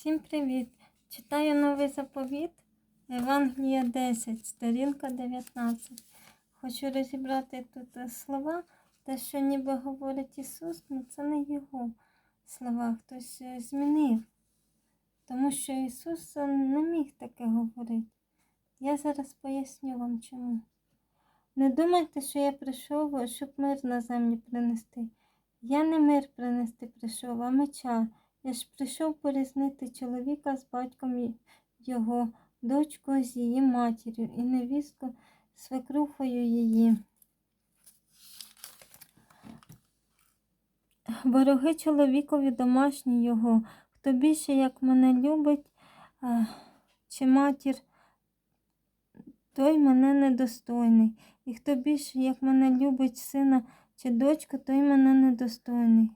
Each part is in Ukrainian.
Всім привіт! Читаю новий заповіт Евангелія 10, сторінка 19. Хочу розібрати тут слова, те, що ніби говорить Ісус, але це не Його слова, хтось змінив. Тому що Ісус не міг таке говорити. Я зараз поясню вам чому. Не думайте, що я прийшов, щоб мир на землі принести. Я не мир принести прийшов, а меча. Я ж прийшов порізнити чоловіка з батьком його, дочку з її матір'ю і невістку свекрухою її. Вороги чоловікові домашні його, хто більше як мене любить, чи матір, той мене недостойний. І хто більше як мене любить сина чи дочку, той мене недостойний.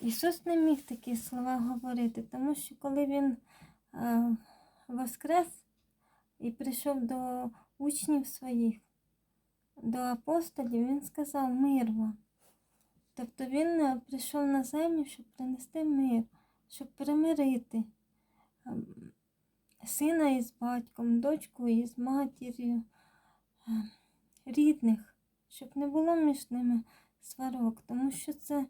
Ісус не міг такі слова говорити, тому що коли Він е, воскрес і прийшов до учнів своїх, до апостолів, Він сказав мир вам. Тобто Він е, прийшов на землю, щоб принести мир, щоб примирити е, сина із батьком, дочку із матір'ю, е, рідних, щоб не було між ними сварок, тому що це.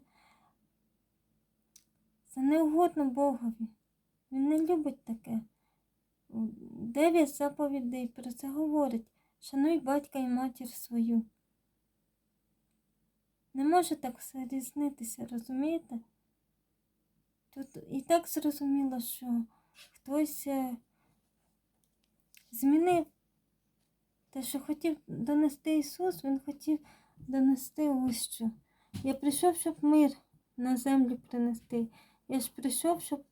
Це не угодно Богові. Він не любить таке. Дев'ять заповідей про це говорить. Шануй батька і матір свою. Не може так все різнитися, розумієте? Тут і так зрозуміло, що хтось е, змінив те, що хотів донести Ісус, Він хотів донести ось що. Я прийшов, щоб мир на землю принести. Я ж прийшов, щоб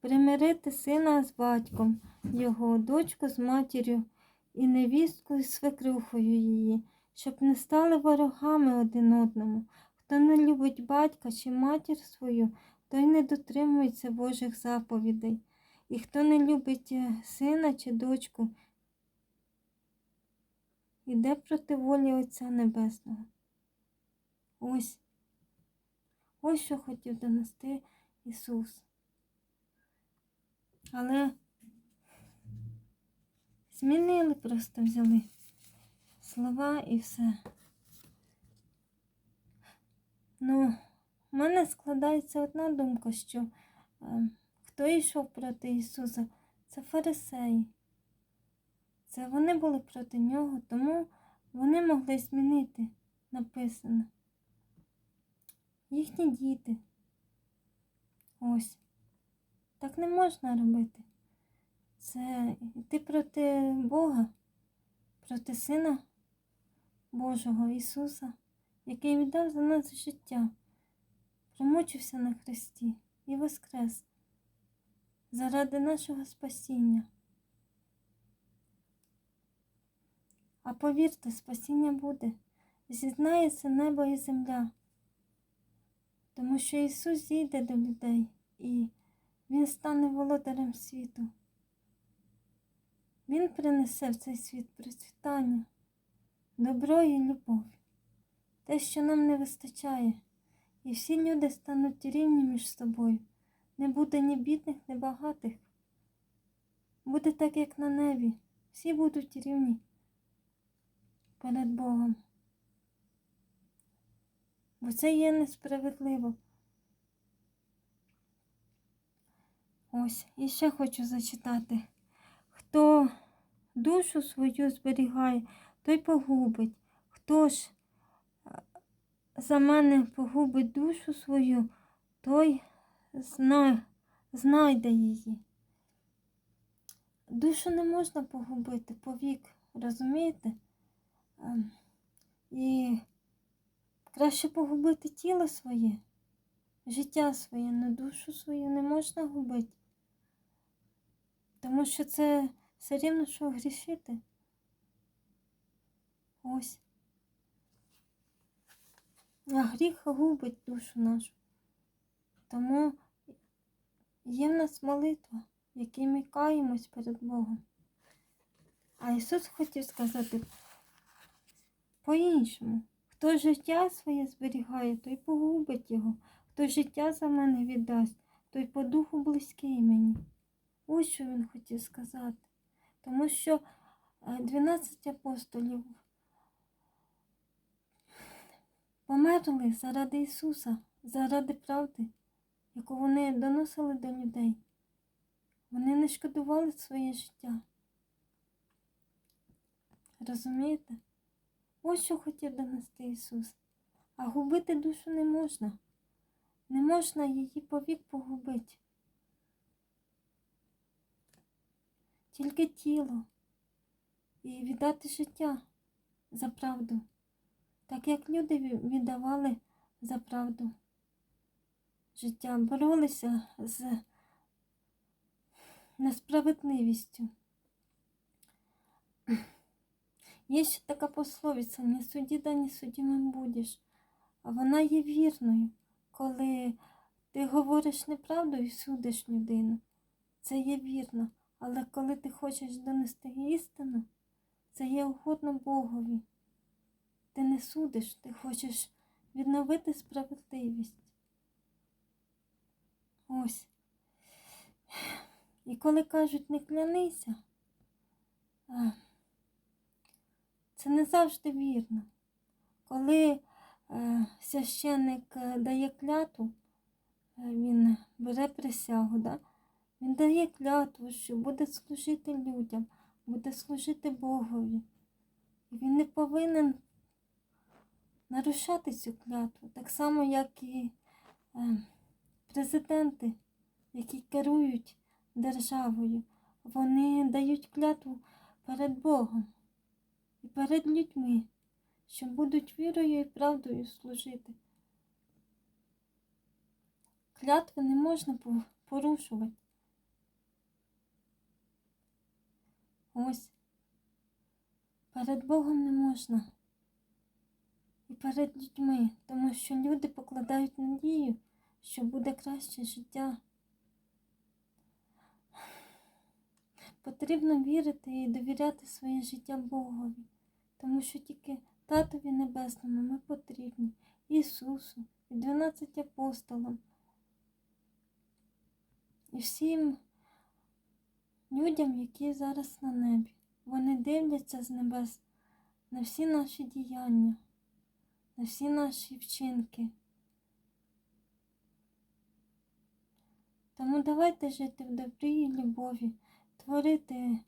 примирити сина з батьком, його дочку з матір'ю і невістку з свекрухою її, щоб не стали ворогами один одному. Хто не любить батька чи матір свою, той не дотримується Божих заповідей. І хто не любить е, сина чи дочку, іде проти волі Отця Небесного. Ось. Ось що хотів донести Ісус. Але змінили, просто взяли слова і все. Ну, в мене складається одна думка, що е, хто йшов проти Ісуса, це фарисеї. Це вони були проти нього, тому вони могли змінити написане. Їхні діти. Ось. Так не можна робити. Це йти проти Бога, проти Сина Божого Ісуса, який віддав за нас життя, промучився на хресті і воскрес заради нашого спасіння. А повірте, спасіння буде, зізнається небо і земля. Тому що Ісус зійде до людей і Він стане володарем світу. Він принесе в цей світ процвітання, добро і любов, те, що нам не вистачає, і всі люди стануть рівні між собою. Не буде ні бідних, ні багатих. Буде так, як на небі. Всі будуть рівні перед Богом бо це є несправедливо. Ось, і ще хочу зачитати. Хто душу свою зберігає, той погубить. Хто ж е, за мене погубить душу свою, той зна... знайде її. Душу не можна погубити повік, розумієте? Ем, І Краще погубити тіло своє, життя своє, але душу свою не можна губити. Тому що це все рівно, що грішити. Ось. А гріх губить душу нашу. Тому є в нас молитва, в якій ми каємось перед Богом. А Ісус хотів сказати по-іншому. Хто життя своє зберігає, той погубить його. хто життя за мене віддасть, той по духу близький мені. Ось що він хотів сказати. Тому що е, 12 апостолів померли заради Ісуса, заради правди, яку вони доносили до людей. Вони не шкодували своє життя. Розумієте? Ось що хотів донести Ісус. А губити душу не можна. Не можна її повік погубити. Тільки тіло і віддати життя за правду, так як люди віддавали за правду життя, боролися з несправедливістю. Є ще така пословиця, не суді, да не судимим будеш. А вона є вірною, коли ти говориш неправду і судиш людину. Це є вірно. Але коли ти хочеш донести істину, це є угодно Богові. Ти не судиш, ти хочеш відновити справедливість. Ось. І коли кажуть не клянися, це не завжди вірно. Коли е, священник е, дає клятву, е, він бере присягу, да? Він дає клятву, що буде служити людям, буде служити Богові. І він не повинен нарушати цю клятву, так само, як і е, президенти, які керують державою, вони дають клятву перед Богом і перед людьми, що будуть вірою і правдою служити. Клятви не можна порушувати. Ось. Перед Богом не можна. І перед людьми, тому що люди покладають надію, що буде краще життя. Потрібно вірити і довіряти своє життя Богові, тому що тільки Татові Небесному ми потрібні, Ісусу і 12 апостолам. І всім людям, які зараз на небі. Вони дивляться з небес на всі наші діяння, на всі наші вчинки. Тому давайте жити в добрі і любові, творити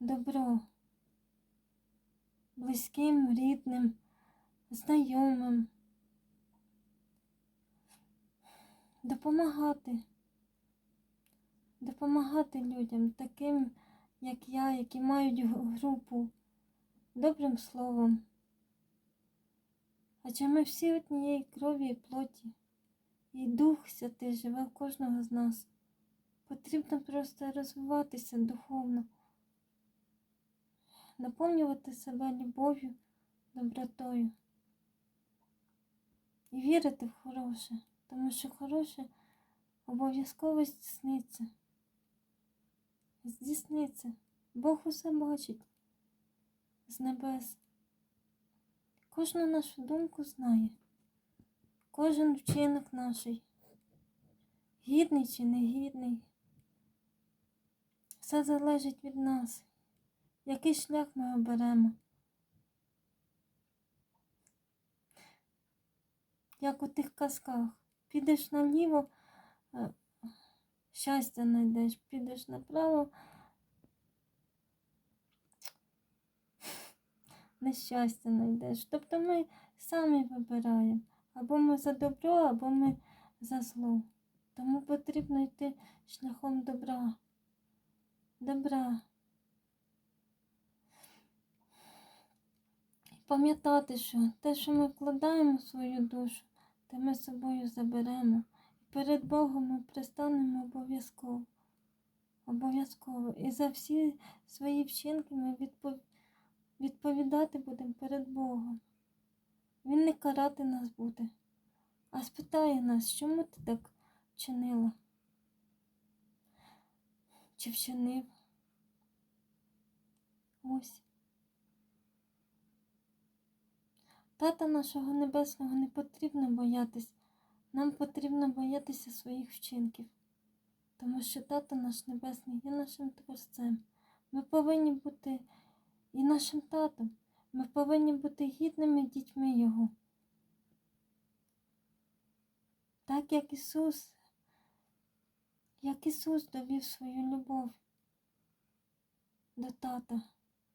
добро близьким, рідним, знайомим, допомагати, допомагати людям, таким, як я, які мають групу, добрим словом. Адже ми всі однієї крові і плоті, і Дух Святий живе в кожного з нас. Потрібно просто розвиватися духовно, наповнювати себе любов'ю, добротою і вірити в хороше, тому що хороше обов'язково здійсниться. Здійсниться. Бог усе бачить з небес. Кожну нашу думку знає, кожен вчинок наш, гідний чи негідний. Все залежить від нас, який шлях ми оберемо. Як у тих казках, підеш наліво, е, щастя знайдеш, підеш направо, нещастя знайдеш. Тобто ми самі вибираємо, або ми за добро, або ми за зло. Тому потрібно йти шляхом добра. Добра. Пам'ятати, що те, що ми вкладаємо в свою душу, те ми з собою заберемо. Перед Богом ми пристанемо обов'язково. Обов'язково. І за всі свої вчинки ми відпов... відповідати будемо перед Богом. Він не карати нас буде, а спитає нас, чому ти так вчинила? Чи вчинив? Ось. Тата нашого небесного не потрібно боятись Нам потрібно боятися своїх вчинків, тому що тато наш небесний є нашим творцем. Ми повинні бути і нашим татом. Ми повинні бути гідними дітьми Його. Так як Ісус, як Ісус довів свою любов до тата.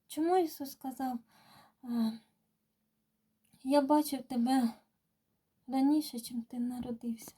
Чому Ісус сказав, «Е, я бачив тебе раніше, чим ти народився?